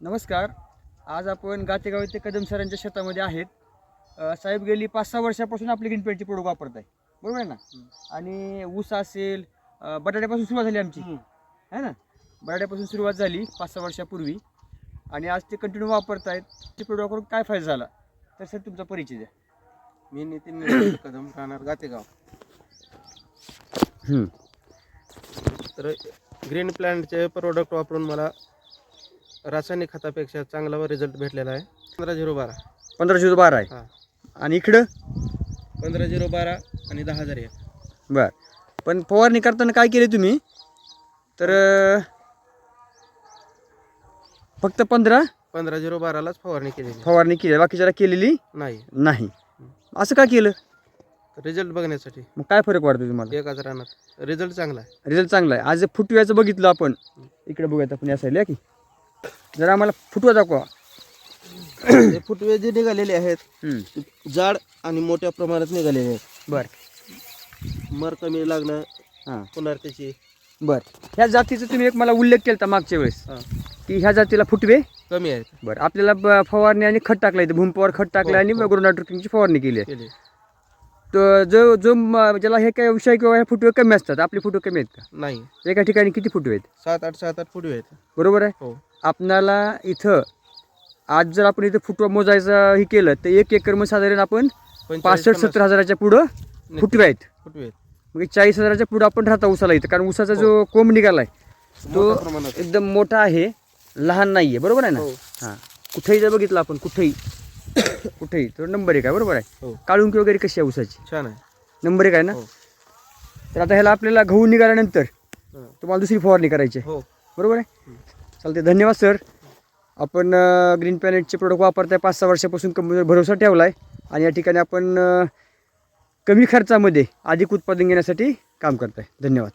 नमस्कार. आज आपण गातेगाव येथे कदम सरांच्या शेतामध्ये आहेत. साहेब गेली पाच सहा वर्षापासून आपली ग्रीन पेंटची प्रोडक्ट वापरत आहे. बरोबर आहे ना? आणि ऊस असेल बटाट्यापासून सुरुवात झाली आमची. है ना? बटाट्यापासून सुरुवात झाली पाच सहा वर्षापूर्वी. आणि आज ते कंटिन्यू वापरत आहेत. ते प्रोडक्ट वापरून काय फायदा झाला? तर सर तुमचा परिचय द्या. मी नितीन कदम राहणार गातेगाव. तर ग्रीन प्लॅन्टचे प्रोडक्ट वापरून मला रासायनिक खतापेक्षा चांगला रिझल्ट भेटलेला आहे. पंधरा झिरो बारा. पंधरा झिरो बारा आहे? हां. आणि इकडं? पंधरा झिरो बारा आणि दहा हजार एक. बर. पण फवारणी करताना काय केले तुम्ही? तर अ, फक्त पंधरा? पंधरा झिरो बारालाच फवारणी केलेली. फवारणी केली. बाकीच्याला केलेली? नाही. नाही. असं का केलं? रिझल्ट बघण्यासाठी. मग काय फरक वाटतो तुम्हाला? एकाच रानात रिझल्ट चांगला आहे. रिझल्ट चांगला आहे. आज फुटव्याचं बघितलं आपण. इकडे बघूयात आपण या साईडला की? जरा आम्हाला फुटवा दाखवा. हे फुटवे जे निघालेले आहेत हम्म, ते जाड आणि मोठ्या प्रमाणात निघालेले आहेत. बरं. मर कमी लागणं हां. पुनर्तेची बरं. ह्या जातीचा तुम्ही एक मला उल्लेख केला मागच्या वेळेस हां. की ह्या जातीला फुटवे? कमी आहेत. बरं. आपल्याला ब- फवारणी आणि खत टाकलं इथं भूमपवर खत टाकलं हो, आणि हो. फवारणी केली आहे. केली. तर जो जो म- ज्याला हे काय विषय किंवा हे फुटवे कमी असतात आपले फुटवे कमी आहेत नाही. का एका ठिकाणी किती फुटवे आहेत? सात आठ सात आठ फुटवे आहेत. बरोबर आहे? हो. आपणाला इथं आज जर आपण इथं फुटवा मोजायचं हे केलं तर एक एकर मग साधारण आपण पंचेचाळीस पासष्ट पन्नास. सत्तर हजाराच्या पुढं फुटवे आहेत. फुटवे आहेत. मग चाळीस हजाराच्या पुढं आपण राहता उसाला इथं कारण उसाचा जो कोंब निघालाय तो मोठ्या प्रमाणात. एकदम मोठा आहे लहान नाही आहे बरोबर आहे ना? हो. हां. कुठेही जर बघितलं आपण कुठेही कुठेही तर नंबर एक आहे बरोबर आहे. हो. काळुंकी वगैरे कशी आहे उसाची छान आहे. नंबर एक आहे ना? हो. तर आता ह्याला आपल्याला गहू निघाल्यानंतर हं. तुम्हाला दुसरी फवारणी करायची आहे. हो. बरोबर आहे? चालते धन्यवाद सर. आपण ग्रीन प्लॅनेटचे प्रोडक्ट वापरताय पाच सहा वर्षापासून कंपनीवर भरोसा ठेवला आहे आणि या ठिकाणी आपण अ, कमी खर्चामध्ये अधिक उत्पादन घेण्यासाठी काम करताय. धन्यवाद.